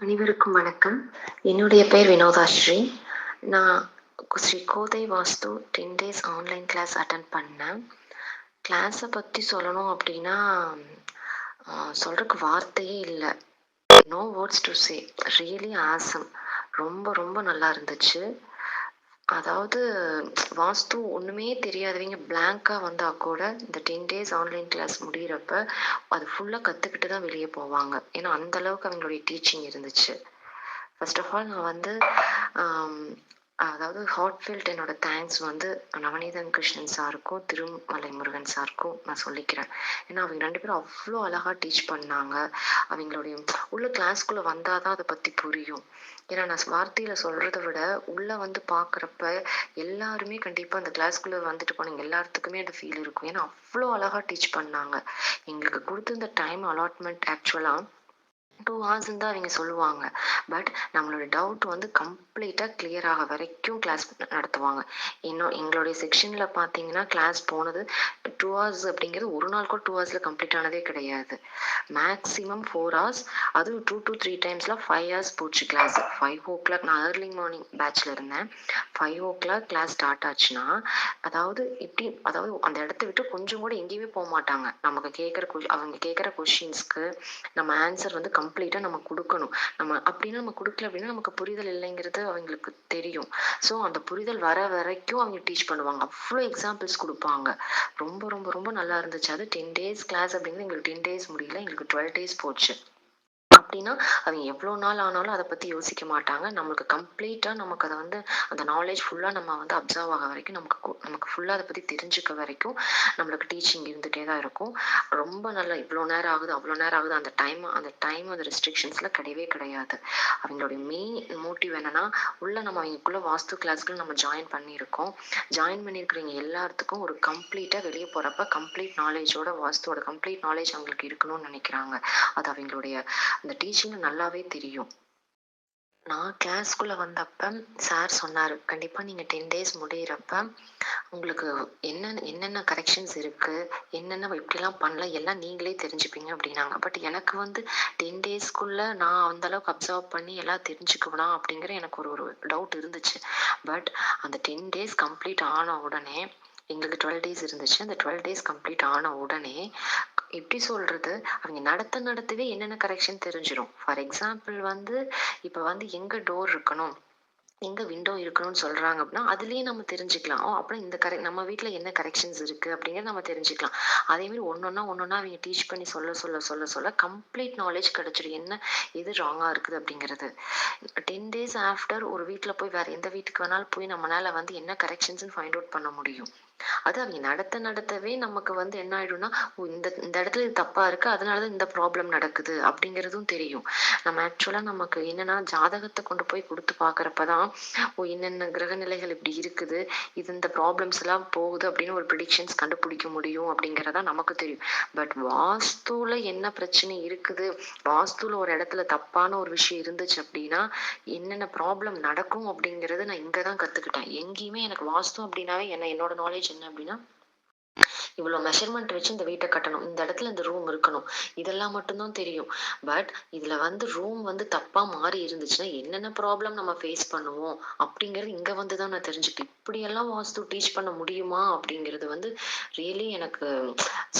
அனைவருக்கும் வணக்கம். என்னுடைய பெயர் வினோதாஸ்ரீ. நான் Sri Kothai Vastu ten days online class attend பண்ணேன் கிளாஸை பற்றி சொல்லணும் அப்படின்னா சொல்கிறதுக்கு வார்த்தையே இல்லை. No words to say really awesome ரொம்ப ரொம்ப நல்லா இருந்துச்சு. அதாவது வாஸ்து ஒன்றுமே தெரியாதவங்க பிளாங்காக வந்தால் கூட இந்த டென் டேஸ் ஆன்லைன் கிளாஸ் முடிகிறப்ப அது ஃபுல்லாக கற்றுக்கிட்டு தான் வெளியே போவாங்க. ஏன்னா அந்த அளவுக்கு அவங்களுடைய டீச்சிங் இருந்துச்சு. ஃபர்ஸ்ட் ஆஃப் ஆல் நான் வந்து அதாவது ஹார்ட்ஃபீல்ட் என்னோட தேங்க்ஸ் வந்து நவநீதன் கிருஷ்ணன் சாருக்கும் திருமலை முருகன் சாருக்கும் நான் சொல்லிக்கிறேன். ஏன்னா அவங்க ரெண்டு பேரும் அவ்வளோ அழகாக டீச் பண்ணாங்க. அவங்களுடைய உள்ள கிளாஸ்க்குள்ளே வந்தால் தான் அதை பற்றி புரியும். ஏன்னா நான் வார்த்தையில் சொல்கிறத விட உள்ளே வந்து பார்க்குறப்ப எல்லாருமே கண்டிப்பாக அந்த கிளாஸ்க்குள்ளே வந்துட்டு போனீங்க எல்லாத்துக்குமே அந்த ஃபீல் இருக்கும். ஏன்னா அவ்வளோ அழகாக டீச் பண்ணாங்க. எங்களுக்கு கொடுத்துருந்த டைம் அலாட்மெண்ட் ஆக்சுவலாக டூ ஹவர்ஸ்ன்னு தான் அவங்க சொல்லுவாங்க. பட் நம்மளோட டவுட் வந்து கம்ப்ளீட்டாக கிளியர் ஆக வரைக்கும் கிளாஸ் நடத்துவாங்க. இன்னும் எங்களுடைய செக்ஷனில் பார்த்தீங்கன்னா கிளாஸ் போனது டூ ஹவர்ஸ் அப்படிங்கிறது ஒரு நாள் கூட டூ ஹவர்ஸில் கம்ப்ளீட் ஆனதே கிடையாது. மேக்ஸிமம் ஃபோர் ஹவர்ஸ் அதுவும் டூ டூ த்ரீ டைம்ஸில் ஃபைவ் ஹவர்ஸ் போச்சு கிளாஸ் ஃபைவ் ஓ கிளாக் நான் ஏர்லி மார்னிங் பேட்ச்சில் இருந்தேன். Five o'clock class start ஆச்சுன்னா அதாவது இப்படி அதாவது அந்த இடத்த விட்டு கொஞ்சம் கூட எங்கேயுமே போக மாட்டாங்க. நமக்கு கேட்குற கொ அவங்க கேட்குற கொஷின்ஸ்க்கு நம்ம ஆன்சர் வந்து கம்ப்ளீட்டாக நம்ம கொடுக்கணும். நம்ம அப்படின்னா நம்ம கொடுக்கல அப்படின்னா நமக்கு புரிதல் இல்லைங்கிறது அவங்களுக்கு தெரியும். ஸோ அந்த புரிதல் வர வரைக்கும் அவங்க டீச் பண்ணுவாங்க. அவ்வளோ எக்ஸாம்பிள்ஸ் கொடுப்பாங்க. ரொம்ப ரொம்ப ரொம்ப நல்லா இருந்துச்சு. அது டென் டேஸ் கிளாஸ் அப்படிங்கிறது எங்களுக்கு டென் டேஸ் முடியல. எங்களுக்கு டுவெல் டேஸ் போச்சு. அப்படின்னா அவங்க எவ்வளோ நாள் ஆனாலும் அதை பற்றி யோசிக்க மாட்டாங்க. நம்மளுக்கு கம்ப்ளீட்டாக நமக்கு அதை வந்து அந்த நாலேஜ் ஃபுல்லாக நம்ம வந்து அப்சர்வ் ஆக வரைக்கும் நமக்கு நமக்கு ஃபுல்லாக அதை பற்றி தெரிஞ்சுக்க வரைக்கும் நம்மளுக்கு டீச்சிங் இருந்துகிட்டே தான் இருக்கும். ரொம்ப நல்லா இவ்வளோ நேரம் ஆகுது அவ்வளோ நேரம் ஆகுது. அந்த டைம் அந்த டைம் அந்த ரெஸ்ட்ரிக்ஷன்ஸில் கிடையவே கிடையாது. அவங்களுடைய மெயின் மோட்டிவ் என்னன்னா உள்ள நம்ம அவங்களுக்குள்ள வாஸ்து கிளாஸ்கள் நம்ம ஜாயின் பண்ணியிருக்கோம். ஜாயின் பண்ணியிருக்கிறவங்க எல்லாத்துக்கும் ஒரு கம்ப்ளீட்டாக வெளியே போகிறப்ப கம்ப்ளீட் நாலேஜோட வாஸ்துவோட கம்ப்ளீட் நாலேஜ் அவங்களுக்கு இருக்கணும்னு நினைக்கிறாங்க. அது அவங்களுடைய அந்த டீச்சிங் நல்லாவே தெரியும். நான் கிளாஸ்க்குள்ளே வந்தப்ப சார் சொன்னார் கண்டிப்பாக நீங்கள் டென் டேஸ் முடிகிறப்ப உங்களுக்கு என்னென்ன என்னென்ன கரெக்ஷன்ஸ் இருக்குது என்னென்ன இப்படிலாம் பண்ணலாம் எல்லாம் நீங்களே தெரிஞ்சுப்பீங்க அப்படின்னாங்க. பட் எனக்கு வந்து டென் டேஸ்க்குள்ளே நான் அந்தளவுக்கு அப்சர்வ் பண்ணி எல்லாம் தெரிஞ்சுக்குவேனா அப்படிங்கிற எனக்கு ஒரு ஒரு டவுட் இருந்துச்சு. பட் அந்த டென் டேஸ் கம்ப்ளீட் ஆன உடனே எங்களுக்கு டுவெல் டேஸ் இருந்துச்சு. அந்த டுவெல் டேஸ் கம்ப்ளீட் ஆன உடனே எப்படி சொல்றது? அவங்க நடத்த நடத்தவே என்னென்ன கரெக்ஷன் தெரிஞ்சிடும் ஃபார் எக்ஸாம்பிள் வந்து இப்போ வந்து எங்க டோர் இருக்கணும்? எங்க விண்டோ இருக்கணும்னு சொல்றாங்க அப்படின்னா அதுலயே நம்ம தெரிஞ்சுக்கலாம். ஓ அப்புறம் இந்த கரெக்ட் நம்ம வீட்டுல என்ன கரெக்ஷன்ஸ் இருக்கு அப்படிங்கறத நம்ம தெரிஞ்சுக்கலாம். அதே மாதிரி ஒன்னொன்னா ஒன்னொன்னா அவங்க டீச் பண்ணி சொல்ல சொல்ல சொல்ல சொல்ல கம்ப்ளீட் நாலேஜ் கிடைச்சிடும் என்ன எது ராங்கா இருக்குது அப்படிங்கிறது. டென் டேஸ் ஆஃப்டர் ஒரு வீட்டுல போய் வேற எந்த வீட்டுக்கு வேணாலும் போய் நம்மளால வந்து என்ன கரெக்ஷன்ஸ் ஃபைண்ட் அவுட் பண்ண முடியும். அது அவங்க நடத்த நடத்தவே நமக்கு வந்து என்ன ஆயிடும்னா இந்த இந்த இடத்துல இது தப்பா இருக்கு அதனாலதான் இந்த ப்ராப்ளம் நடக்குது அப்படிங்கிறதும் தெரியும். நம்ம ஆக்சுவலா நமக்கு என்னன்னா ஜாதகத்தை கொண்டு போய் கொடுத்து பாக்குறப்பதான் ஓ என்னென்ன கிரக நிலைகள் இப்படி இருக்குது இது இந்த ப்ராப்ளம்ஸ் எல்லாம் போகுது அப்படின்னு ஒரு ப்ரிடிக்ஷன்ஸ் கண்டுபிடிக்க முடியும் அப்படிங்கிறதா நமக்கு தெரியும். பட் வாஸ்துல என்ன பிரச்சனை இருக்குது வாஸ்துல ஒரு இடத்துல தப்பான ஒரு விஷயம் இருந்துச்சு அப்படின்னா என்னென்ன ப்ராப்ளம் நடக்கும் அப்படிங்கறது நான் இங்கதான் கத்துக்கிட்டேன். எங்கேயுமே எனக்கு வாஸ்து அப்படின்னாவே என்ன என்னோட நாலேஜ் என்ன அப்படின்னா இவ்வளோ மெஷர்மெண்ட் வச்சு இந்த வீட்டை கட்டணும். இந்த இடத்துல இந்த ரூம் இருக்கணும். இதெல்லாம் மட்டும்தான் தெரியும். பட் இதில் வந்து ரூம் வந்து தப்பாக மாறி இருந்துச்சுன்னா என்னென்ன ப்ராப்ளம் நம்ம ஃபேஸ் பண்ணுவோம்? அப்படிங்கிறது இங்கே வந்து வந்துதான் நான் தெரிஞ்சுக்கிட்டேன். இப்படியெல்லாம் வாஸ்து டீச் பண்ண முடியுமா? அப்படிங்கிறது வந்து ரியலி எனக்கு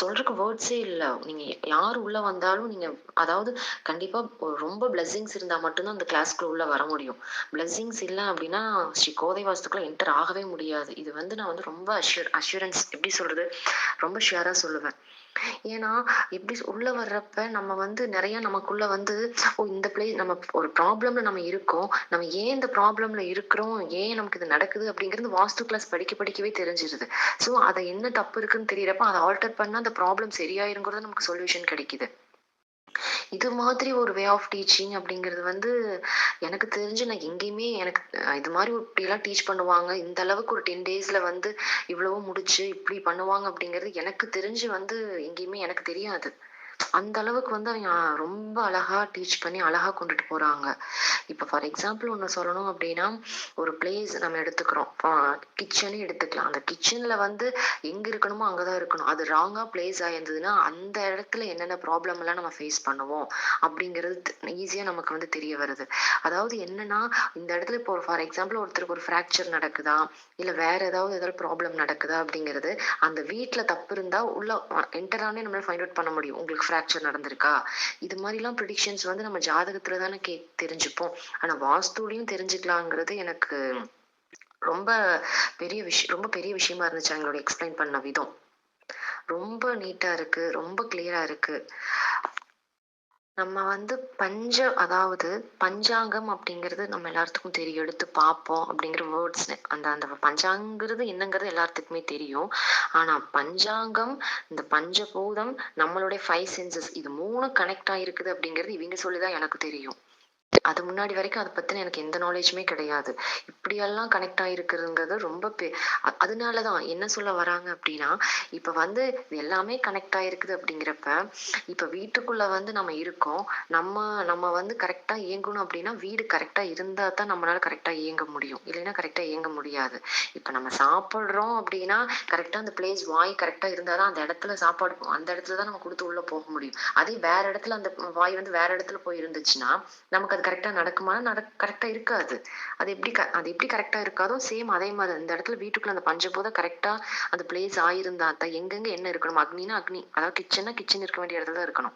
சொல்றதுக்கு வேர்ட்ஸே இல்லை. நீங்கள் யார் உள்ளே வந்தாலும் நீங்கள் அதாவது கண்டிப்பாக ரொம்ப பிளஸ்ஸிங்ஸ் இருந்தால் மட்டும்தான் அந்த கிளாஸ்க்குள்ள உள்ள வர முடியும். பிளஸ்ஸிங்ஸ் இல்லை அப்படின்னா ஸ்ரீ கோதை வாஸ்துக்குள்ள என்டர் ஆகவே முடியாது. இது வந்து நான் வந்து ரொம்ப அஷ்யூர் அஷ்யூரன்ஸ் எப்படி சொல்றது? ரொம்ப ஷேராக சொல்லுவேன். ஏன்னா எப்படி உள்ள வர்றப்ப நம்ம வந்து நிறைய நமக்குள்ள வந்து ஓ இந்த பிளேஸ் நம்ம ஒரு ப்ராப்ளம்ல நம்ம இருக்கோம். நம்ம ஏன் இந்த ப்ராப்ளம்ல இருக்கிறோம்? ஏன் நமக்கு இது நடக்குது? அப்படிங்கிறது வாஸ்து கிளாஸ் படிக்க படிக்கவே தெரிஞ்சிருது. ஸோ அதை என்ன தப்பு இருக்குன்னு தெரியறப்ப அதை ஆல்டர் பண்ணா அந்த ப்ராப்ளம் சரியாயிருங்கிறது நமக்கு சொல்யூஷன் கிடைக்குது. இது மாதிரி ஒரு வே ஆஃப் டீச்சிங் அப்படிங்கிறது வந்து எனக்கு தெரிஞ்சு நான் எங்கேயுமே எனக்கு இது மாதிரி எல்லாம் டீச் பண்ணுவாங்க. இந்த அளவுக்கு ஒரு டென் டேஸ்ல வந்து இவ்வளவோ முடிச்சு இப்படி பண்ணுவாங்க அப்படிங்கிறது எனக்கு தெரிஞ்சு வந்து எங்கேயுமே எனக்கு தெரியாது. அந்த அளவுக்கு வந்து அவங்க ரொம்ப அழகா டீச் பண்ணி அழகா கொண்டுட்டு போறாங்க இப்போ ஃபார் எக்ஸாம்பிள் ஒண்ணு சொல்லணும் அப்படின்னா, ஒரு பிளேஸ் நம்ம எடுத்துக்கிறோம். கிச்சனே எடுத்துக்கலாம். அந்த கிச்சன்ல வந்து எங்க இருக்கணுமோ அங்கதான் இருக்கணும். அது ராங்கா பிளேஸ் ஆயிருந்ததுன்னா, அந்த இடத்துல என்னென்ன ப்ராப்ளம் எல்லாம் நம்ம ஃபேஸ் பண்ணுவோம் அப்படிங்கிறது ஈஸியா நமக்கு வந்து தெரிய வருது. அதாவது என்னன்னா, இந்த இடத்துல இப்போ ஃபார் எக்ஸாம்பிள் ஒருத்தருக்கு ஒரு ஃப்ராக்சர் நடக்குதா, இல்ல வேற ஏதாவது ஏதாவது ப்ராப்ளம் நடக்குதா அப்படிங்கிறது, அந்த வீட்டுல தப்பு இருந்தா உள்ள என்டரானே நம்மளால ஃபைண்ட் அவுட் பண்ண முடியும். உங்களுக்கு ஃப்ராக்சர் நடந்திருக்கா? இது மாதிரிலாம் ப்ரிடிக்ஷன்ஸ் வந்து நம்ம ஜாதகத்துல தானே கே தெரிஞ்சுப்போம். ஆனா வாஸ்துலையும் தெரிஞ்சுக்கலாங்கிறது எனக்கு ரொம்ப பெரிய விஷயம் ரொம்ப பெரிய விஷயமா இருந்துச்சு அவங்களோட எக்ஸ்பிளைன் பண்ண விதம். ரொம்ப நீட்டா இருக்கு. ரொம்ப கிளியரா இருக்கு. நம்ம வந்து பஞ்ச அதாவது பஞ்சாங்கம் அப்படிங்கிறது நம்ம எல்லாத்துக்கும் தெரியும். எடுத்து பார்ப்போம் அப்படிங்கிற வேர்ட்ஸ் அந்த அந்த பஞ்சாங்கிறது என்னங்கிறது எல்லாத்துக்குமே தெரியும். ஆனா பஞ்சாங்கம், இந்த பஞ்சபூதம், நம்மளுடைய ஃபைவ் சென்சஸ் இது மூணு கனெக்ட் ஆகிருக்குது அப்படிங்கிறது இவங்க சொல்லி தான் எனக்கு தெரியும். அது முன்னாடி வரைக்கும் அதை பத்தின எனக்கு எந்த நாலேஜுமே கிடையாது. இப்படியெல்லாம் கனெக்ட் ஆகிருக்குதுங்கிறது ரொம்ப பெ அதனால தான் என்ன சொல்ல வராங்க அப்படின்னா, இப்போ வந்து எல்லாமே கனெக்ட் ஆகிருக்குது அப்படிங்கிறப்ப, இப்போ வீட்டுக்குள்ளே வந்து நம்ம இருக்கோம். நம்ம நம்ம வந்து கரெக்டாக இயங்கணும் அப்படின்னா, வீடு கரெக்டாக இருந்தால் தான் நம்மளால் கரெக்டாக இயங்க முடியும். இல்லைன்னா கரெக்டாக இயங்க முடியாது. இப்போ நம்ம சாப்பிட்றோம் அப்படின்னா, கரெக்டாக அந்த பிளேஸ் வாய் கரெக்டாக இருந்தால் தான் அந்த இடத்துல சாப்பாடு அந்த இடத்துல தான் நம்ம கொடுத்து உள்ளே போக முடியும். அதே வேற இடத்துல அந்த வாய் வந்து வேற இடத்துல போய் இருந்துச்சுன்னா, நமக்கு அது கரெக்டாக நடக்குமா? நடக் கரெக்டாக இருக்காது. அது எப்படி க அது எப்படி கரெக்டாக இருக்காதோ, சேம் அதே மாதிரி இந்த இடத்துல வீட்டுக்குள்ள அந்த பஞ்சபூதம் கரெக்டாக அந்த பிளேஸ் ஆயிருந்தா தான் எங்கெங்க என்ன இருக்கணும்? அக்னினா அக்னி. அதாவது கிச்சன்னா கிச்சன் இருக்க வேண்டிய இடத்துல தான் இருக்கணும்.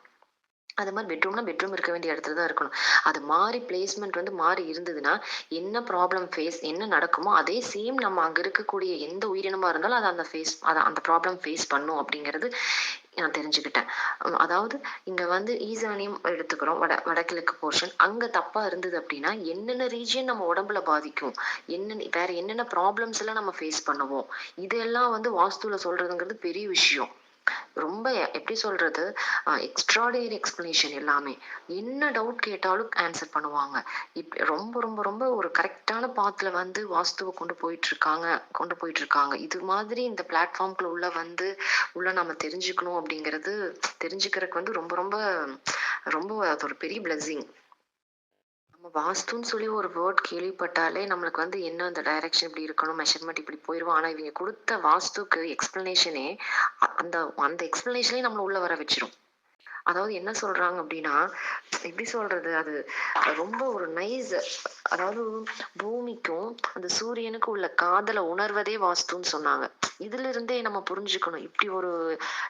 அது மாதிரி பெட்ரூம்னா பெட்ரூம் இருக்க வேண்டிய இடத்துல தான் இருக்கணும். அது மாறி பிளேஸ்மெண்ட் வந்து மாறி இருந்ததுன்னா, என்ன ப்ராப்ளம் ஃபேஸ் என்ன நடக்குமோ, அதே சேம் நம்ம அங்கே இருக்கக்கூடிய எந்த உயிரினமாக இருந்தாலும் அதை அந்த ஃபேஸ் அதை அந்த ப்ராப்ளம் ஃபேஸ் பண்ணும் அப்படிங்கிறது நான் தெரிஞ்சுக்கிட்டேன். அதாவது இங்க வந்து ஈசானியம் எடுத்துக்கிறோம். வட வடகிழக்கு போர்ஷன். அங்க தப்பா இருந்தது அப்படின்னா, என்னென்ன ரீஜியன் நம்ம உடம்புல பாதிக்கும்? என்னென்ன வேற என்னென்ன ப்ராப்ளம்ஸ் எல்லாம் நம்ம ஃபேஸ் பண்ணுவோம்? இதெல்லாம் வந்து வாஸ்துல சொல்றதுங்கிறது பெரிய விஷயம். ரொம்ப எப்படி சொல்றது? எக்ஸ்ட்ராடினரி எக்ஸ்ட்ரார்டினரி எக்ஸ்பிளனேஷன் எல்லாமே. என்ன டவுட் கேட்டாலும் ஆன்சர் பண்ணுவாங்க. இப் ரொம்ப ரொம்ப ரொம்ப ஒரு கரெக்டான பாத்துல வந்து வாஸ்துவை கொண்டு போயிட்டுருக்காங்க கொண்டு போயிட்டுருக்காங்க. இது மாதிரி இந்த பிளாட்ஃபார்ம்குள்ள உள்ள வந்து உள்ள நம்ம தெரிஞ்சுக்கணும் அப்படிங்கிறது தெரிஞ்சுக்கிறதுக்கு வந்து ரொம்ப ரொம்ப ரொம்ப அது ஒரு பெரிய பிளெஸ்ஸிங். நம்ம வாஸ்துன்னு சொல்லி ஒரு வேர்ட் கேள்விப்பட்டாலே நம்மளுக்கு வந்து என்ன அந்த டைரக்ஷன் இப்படி இருக்கணும், மெஷர்மெண்ட் இப்படி போயிடுவோம் ஆனால் இவங்க கொடுத்த வாஸ்துக்கு எக்ஸ்பிளனேஷனே அந்த அந்த எக்ஸ்பிளனேஷனே நம்மளை உள்ள வர வச்சுரும். அதாவது என்ன சொல்றாங்க அப்படின்னா, எப்படி சொல்றது? அது ரொம்ப ஒரு நைஸ் அதாவது பூமிக்கும், அந்த சூரியனுக்கும் உள்ள காதலை உணர்வதே வாஸ்துன்னு சொன்னாங்க. இதுல இருந்தே நம்ம புரிஞ்சுக்கணும். இப்படி ஒரு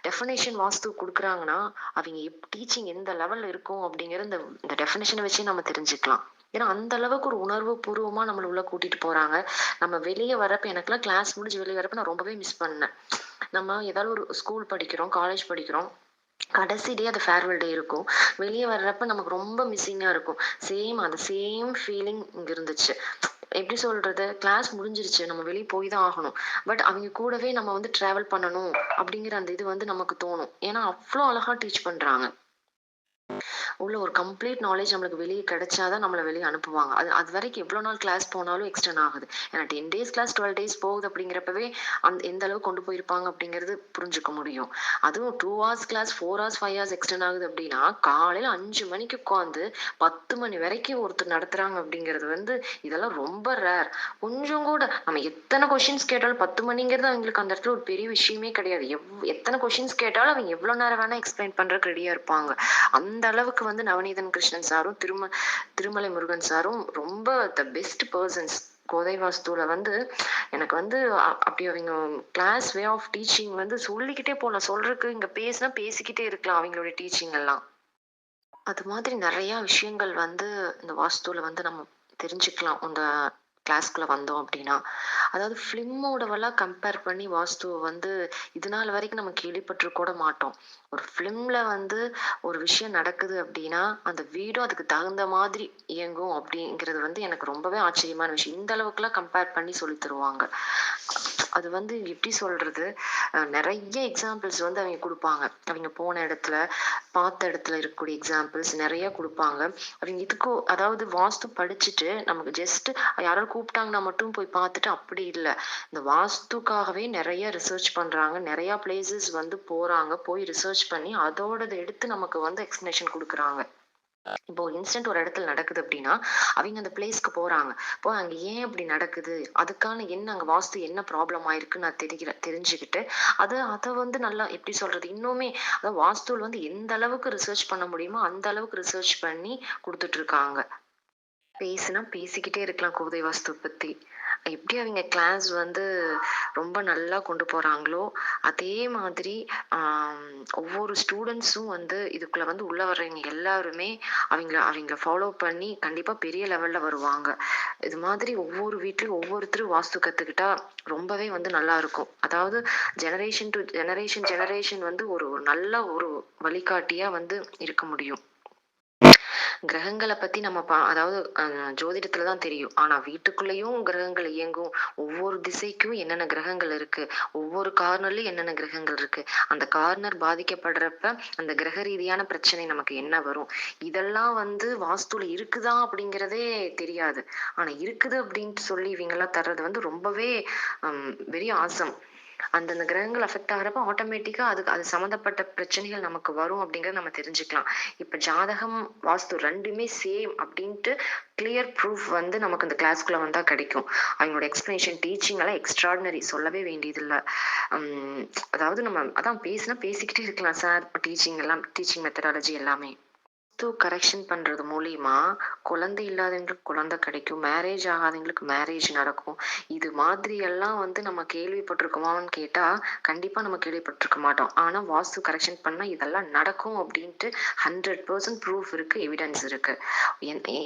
டெஃபினேஷன் வாஸ்து கொடுக்குறாங்கன்னா அவங்க டீச்சிங் எந்த லெவல்ல இருக்கும் அப்படிங்கிற இந்த இந்த டெஃபினிஷன வச்சே நம்ம தெரிஞ்சுக்கலாம். ஏன்னா அந்த அளவுக்கு ஒரு உணர்வு பூர்வமா நம்மள உள்ள கூட்டிட்டு போறாங்க. நம்ம வெளியே வரப்ப எனக்குலாம் கிளாஸ் முடிஞ்சு வெளியே வரப்ப நான் ரொம்பவே மிஸ் பண்ணேன். நம்ம ஏதாவது ஒரு ஸ்கூல் படிக்கிறோம், காலேஜ் படிக்கிறோம். கடைசி டே அது ஃபேர்வெல் டே இருக்கும். வெளியே வர்றப்ப நமக்கு ரொம்ப மிஸ்ஸிங்கா இருக்கும். சேம் அந்த சேம் ஃபீலிங் இங்க இருந்துச்சு. எப்படி சொல்றது? கிளாஸ் முடிஞ்சிருச்சு. நம்ம வெளியே போய் தான் ஆகணும். பட் அவங்க கூடவே நம்ம வந்து டிராவல் பண்ணணும் அப்படிங்கிற அந்த இது வந்து நமக்கு தோணும். ஏன்னா அவ்வளோ அழகா டீச் பண்றாங்க. உள்ள ஒரு கம்ப்ளீட் நாலேஜ் நம்மளுக்கு வெளியே கிடைச்சா தான் வெளியே அனுப்புவாங்க. அது அது வரைக்கும் எவ்வளோ நாள் கிளாஸ் போனாலும் எக்ஸ்டர்ன் ஆகுது. ஏன்னா 10 டேஸ் கிளாஸ் 12 டேஸ் போகுது அப்படிங்கிறப்பவே, அந்த எந்த அளவுக்கு கொண்டு போயிருப்பாங்க அப்படிங்கிறது புரிஞ்சுக்க முடியும். அதுவும் two hours class 4 hours, five hours extend ஆகுது அப்படின்னா, காலையில் அஞ்சு மணிக்கு உட்காந்து 10 மணி வரைக்கும் ஒருத்தர் நடத்துகிறாங்க அப்படிங்கிறது வந்து, இதெல்லாம் ரொம்ப ரேர். கொஞ்சம் கூட நம்ம எத்தனை கொஷின்ஸ் கேட்டாலும் 10 மணிங்கிறது அவங்களுக்கு அந்த இடத்துல ஒரு பெரிய விஷயமே கிடையாது. எவ் எத்தனை கொஷின்ஸ் கேட்டாலும் அவங்க எவ்வளோ நேரம் வேணால் எக்ஸ்பிளைன் பண்ணுறதுக்கு ரெடியாக இருப்பாங்க. அந்த அந்த அளவுக்கு வந்து நவநீதன் கிருஷ்ணன் சாரும், திரும திருமலை முருகன் சாரும் ரொம்ப த பெஸ்ட் பர்சன்ஸ் கோதை வாஸ்துல வந்து எனக்கு வந்து அப்படி அவங்க கிளாஸ் வே ஆஃப் டீச்சிங் வந்து சொல்லிக்கிட்டே போகலாம் சொல்றதுக்கு இங்க பேசினா பேசிக்கிட்டே இருக்கலாம் அவங்களுடைய டீச்சிங் எல்லாம். அது மாதிரி நிறைய விஷயங்கள் வந்து இந்த வாஸ்துல வந்து நம்ம தெரிஞ்சுக்கலாம். அந்த கிளாஸ்க்குள்ளே வந்தோம் அப்படின்னா. அதாவது ஃபிலிமோடவெல்லாம் கம்பேர் பண்ணி வாஸ்துவ வந்து இது நாள் வரைக்கும் நம்ம கேள்விப்பட்டு கூட மாட்டோம். ஒரு ஃபிலிமில் வந்து ஒரு விஷயம் நடக்குது அப்படின்னா, அந்த வீடும் அதுக்கு தகுந்த மாதிரி இயங்கும் அப்படிங்கிறது வந்து எனக்கு ரொம்பவே ஆச்சரியமான விஷயம். இந்த அளவுக்குலாம் கம்பேர் பண்ணி சொல்லி தருவாங்க. அது வந்து எப்படி சொல்றது? நிறைய எக்ஸாம்பிள்ஸ் வந்து அவங்க கொடுப்பாங்க அவங்க போன இடத்துல, பார்த்த இடத்துல இருக்கக்கூடிய எக்ஸாம்பிள்ஸ் நிறைய கொடுப்பாங்க அவங்க இதுக்கும் அதாவது வாஸ்து படிச்சுட்டு நமக்கு ஜஸ்ட் யாரோ கூப்பிட்டாங்கன்னா மட்டும் போய் பார்த்துட்டு அப்படி இல்லை. இந்த வாஸ்துக்காகவே நிறைய ரிசர்ச் பண்ணுறாங்க நிறையா பிளேசஸ் வந்து போகிறாங்க போய் ரிசர்ச் பண்ணி அதோடது எடுத்து நமக்கு வந்து எக்ஸ்ப்ளனேஷன் கொடுக்குறாங்க. இப்போ இன்சிடென்ட் ஒரு இடத்துல நடக்குது அப்படின்னா அவங்க அந்த பிளேஸ்க்கு போறாங்க. இப்போ அங்க ஏன் அப்படி நடக்குது? அதுக்கான என்ன அங்க வாஸ்து என்ன ப்ராப்ளம் ஆயிருக்குன்னு நான் தெரிகிற தெரிஞ்சுக்கிட்டு அதை அதை வந்து நல்லா எப்படி சொல்றது? இன்னுமே அதாவது வாஸ்துவில் வந்து எந்த அளவுக்கு ரிசர்ச் பண்ண முடியுமோ அந்த அளவுக்கு ரிசர்ச் பண்ணி கொடுத்துட்டு இருக்காங்க. பேசுனா பேசிக்கிட்டே இருக்கலாம் கோதை வாஸ்து பத்தி. எப்படி அவங்க கிளாஸ் வந்து ரொம்ப நல்லா கொண்டு போறாங்களோ அதே மாதிரி ஒவ்வொரு ஸ்டூடெண்ட்ஸும் வந்து இதுக்குள்ள வந்து உள்ள வர்றவங்க எல்லாருமே அவங்கள அவங்கள ஃபாலோ பண்ணி கண்டிப்பா பெரிய லெவல்ல வருவாங்க. இது மாதிரி ஒவ்வொரு வீட்லயும் ஒவ்வொருத்தரும் வாஸ்து கத்துக்கிட்டா ரொம்பவே வந்து நல்லா இருக்கும். அதாவது ஜெனரேஷன் டு ஜெனரேஷன் ஜெனரேஷன் வந்து ஒரு நல்ல ஒரு வழிகாட்டியா வந்து இருக்க முடியும். கிரகங்களை பத்தி நம்ம பா அதாவது ஜோதிடத்துல தான் தெரியும். ஆனா வீட்டுக்குள்ளேயும் கிரகங்கள் இயங்கும். ஒவ்வொரு திசைக்கும் என்னென்ன கிரகங்கள் இருக்கு? ஒவ்வொரு கார்னர்லயும் என்னென்ன கிரகங்கள் இருக்கு? அந்த கார்னர் பாதிக்கப்படுறப்ப அந்த கிரக ரீதியான பிரச்சனை நமக்கு என்ன வரும்? இதெல்லாம் வந்து வாஸ்துல இருக்குதா அப்படிங்கிறதே தெரியாது. ஆனா இருக்குது அப்படின்ட்டு சொல்லி இவங்க எல்லாம் தர்றது வந்து ரொம்பவே வெரி ஆசம். அந்தந்த கிரகங்கள் அஃபெக்ட் ஆகிறப்ப ஆட்டோமேட்டிக்கா அதுக்கு அது சம்மந்தப்பட்ட பிரச்சனைகள் நமக்கு வரும் அப்படிங்கறத நம்ம தெரிஞ்சுக்கலாம். இப்ப ஜாதகம் வாஸ்து ரெண்டுமே சேம் அப்படின்ட்டு கிளியர் ப்ரூஃப் வந்து நமக்கு இந்த கிளாஸ்க்குள்ள வந்தா கிடைக்கும். அவங்களோட எக்ஸ்பிளனேஷன் டீச்சிங் எல்லாம் எக்ஸ்ட்ராடினரி சொல்லவே வேண்டியதில்லை. அதாவது நம்ம அதான் பேசினா பேசிக்கிட்டே இருக்கலாம் சார் டீச்சிங் எல்லாம் டீச்சிங் மெத்தடாலஜி எல்லாமே. கரெக்ஷன் பண்றது மூலியமா குழந்தை இல்லாதவங்களுக்கு குழந்தை கிடைக்கும். மேரேஜ் ஆகாதவங்களுக்கு மேரேஜ் நடக்கும். இது மாதிரி எல்லாம் வந்து நம்ம கேள்விப்பட்டிருக்கோமான்னு கேட்டா கண்டிப்பா நம்ம கேள்விப்பட்டிருக்க மாட்டோம். ஆனா வாஸ்து கரெக்ஷன் பண்ணா இதெல்லாம் நடக்கும் அப்படின்ட்டு ஹண்ட்ரட் பர்சன்ட் ப்ரூஃப் இருக்கு எவிடன்ஸ் இருக்கு.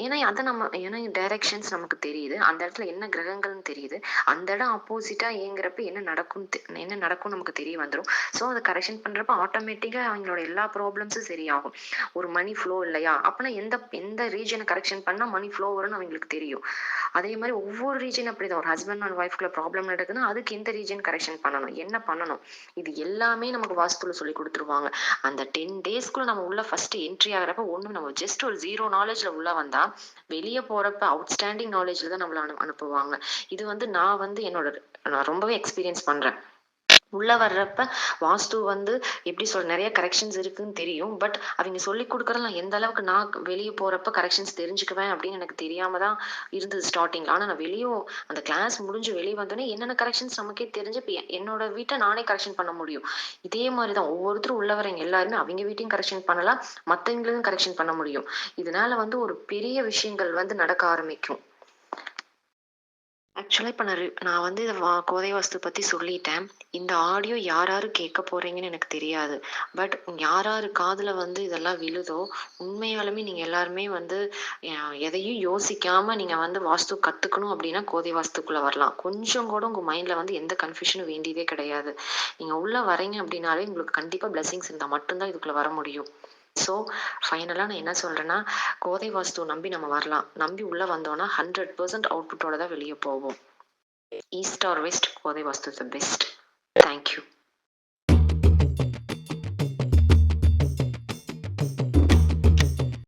ஏன்னா அதை நம்ம ஏன்னா டைரக்ஷன்ஸ் நமக்கு தெரியுது. அந்த இடத்துல என்ன கிரகங்கள்னு தெரியுது. அந்த இடம் ஆப்போசிட்டா இயங்குறப்ப என்ன நடக்கும் என்ன நடக்கும் நமக்கு தெரிய வந்துடும் ஸோ அதை கரெக்ஷன் பண்றப்ப ஆட்டோமேட்டிக்கா அவங்களோட எல்லா ப்ராப்ளம்ஸும் சரியாகும். ஒரு மணி ஃப்ளோ இல்லையா? அப்பனா எந்த எந்த ரீஜனை கரெக்ஷன் பண்ணால் மணி ஃப்ளோ வரும்னு அவங்களுக்கு தெரியும். அதே மாதிரி ஒவ்வொரு ரீஜன் அப்படிதான். ஒரு ஹஸ்பண்ட் அண்ட் ஒய்ஃப்குள்ள ப்ராப்ளம் நடக்குதுன்னா அதுக்கு எந்த ரீஜன் கரெக்ஷன் பண்ணணும். என்ன பண்ணணும்? இது எல்லாமே நமக்கு வாஸ்துல சொல்லி கொடுத்துருவாங்க. அந்த டென் டேஸ்க்குள்ள நம்ம உள்ள ஃபர்ஸ்ட் என்ட்ரி ஆகிறப்ப ஒன்றும் நம்ம ஜஸ்ட் ஒரு ஜீரோ நாலேஜ்ல உள்ள வந்தா வெளியே போறப்ப அவுட்ஸ்டாண்டிங் நாலேஜ்ல தான் நம்மள அனுப்புவாங்க. இது வந்து நான் வந்து என்னோட நான் ரொம்பவே எக்ஸ்பீரியன்ஸ் பண்றேன். உள்ள வர்றப்ப வாஸ்து வந்து எப்படி சொல்ற நிறைய கரெக்ஷன்ஸ் இருக்குன்னு தெரியும். பட் அவங்க சொல்லி கொடுக்குறதுலாம் எந்த அளவுக்கு நான் வெளியே போறப்ப கரெக்ஷன்ஸ் தெரிஞ்சுக்குவேன் அப்படின்னு எனக்கு தெரியாம தான் இருந்தது ஸ்டார்டிங் ஆனா நான் வெளியும் அந்த கிளாஸ் முடிஞ்சு வெளியே வந்தோடனே என்னென்ன கரெக்ஷன்ஸ் நமக்கே தெரிஞ்சு இப்போ என்னோட வீட்டை நானே கரெக்ஷன் பண்ண முடியும். இதே மாதிரிதான் ஒவ்வொருத்தரும் உள்ள வரவங்க எல்லாருமே அவங்க வீட்டையும் கரெக்ஷன் பண்ணலாம் மற்றவங்களுக்கும் கரெக்ஷன் பண்ண முடியும். இதனால வந்து ஒரு பெரிய விஷயங்கள் வந்து நடக்க ஆரம்பிக்கும். ஆக்சுவலாக இப்போ நான் நான் வந்து இதை வா கோதை வாஸ்து பற்றி சொல்லிட்டேன். இந்த ஆடியோ யார் யார் கேட்க போகிறீங்கன்னு எனக்கு தெரியாது. பட் யார் யார் காதில் வந்து இதெல்லாம் விழுதோ உண்மையாலுமே நீங்கள் எல்லாருமே வந்து எதையும் யோசிக்காமல் நீங்கள் வந்து வாஸ்து கற்றுக்கணும் அப்படின்னா கோதை வாஸ்துக்குள்ளே வரலாம். கொஞ்சம் கூட உங்கள் மைண்டில் வந்து எந்த கன்ஃபியூஷனும் வேண்டியதே கிடையாது. நீங்கள் உள்ளே வரீங்க அப்படின்னாலே உங்களுக்கு கண்டிப்பாக பிளஸிங்ஸ் இருந்தால் மட்டும்தான் இதுக்குள்ளே வர முடியும். ஸோ ஃபைனலாக நான் என்ன சொல்கிறேன்னா கோதை வாஸ்து நம்பி நம்ம வரலாம். நம்பி உள்ளே வந்தோன்னா ஹண்ட்ரட் பர்சன்ட் அவுட்புட்டோட தான் வெளியே போவோம். East or west Kothai Vastu the best